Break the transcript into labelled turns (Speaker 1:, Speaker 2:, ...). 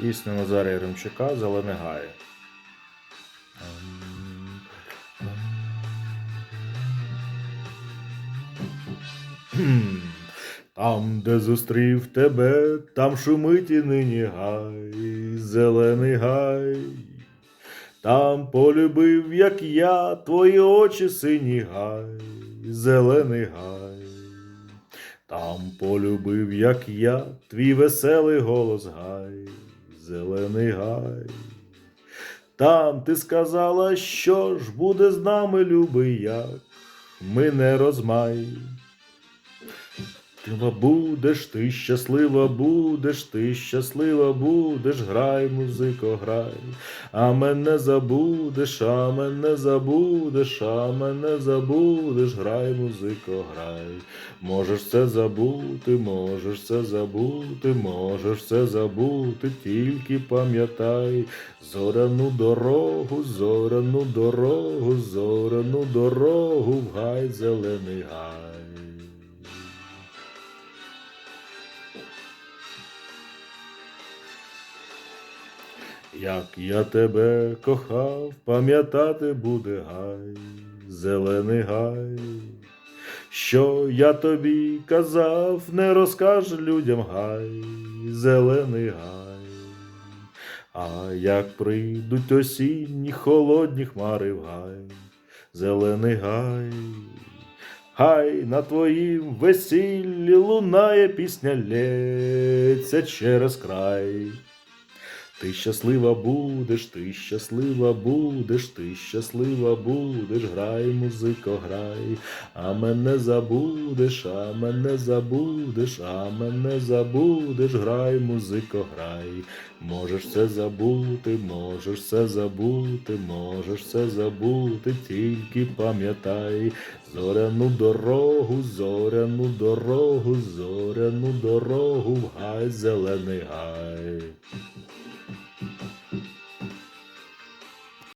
Speaker 1: Пісня Назарія Яремчука. Кхм. Там, де зустрів тебе, там шумить і нині гай, зелений гай. Там полюбив, як я, твої очі сині гай, зелений гай. Там полюбив, як я, твій веселий голос гай, зелений гай. Там ти сказала, що ж буде з нами, любий як, ми не розмай. Щаслива будеш, ти щаслива будеш, ти щаслива будеш, грай, музико, грай, а мене забудеш, а мене забудеш, а мене забудеш, грай, музико, грай. Можеш це забути, можеш це забути, можеш це забути, тільки пам'ятай, зоряну дорогу, зоряну дорогу, зоряну дорогу, в гай, зелений гай. Як я тебе кохав, пам'ятати буде гай, зелений гай. Що я тобі казав, не розкаже людям гай, зелений гай. А як прийдуть осінні холодні хмари в гай, зелений гай. Хай на твоїм весіллі лунає пісня лється через край. Ти щаслива будеш, ти щаслива будеш, ти щаслива будеш, грай, музико, грай, а мене забудеш, а мене забудеш, а мене забудеш, грай, музико, грай. Можеш це забути, можеш це забути, можеш це забути, тільки пам'ятай, зоряну дорогу, зоряну дорогу, зоряну дорогу, в гай, зелений гай.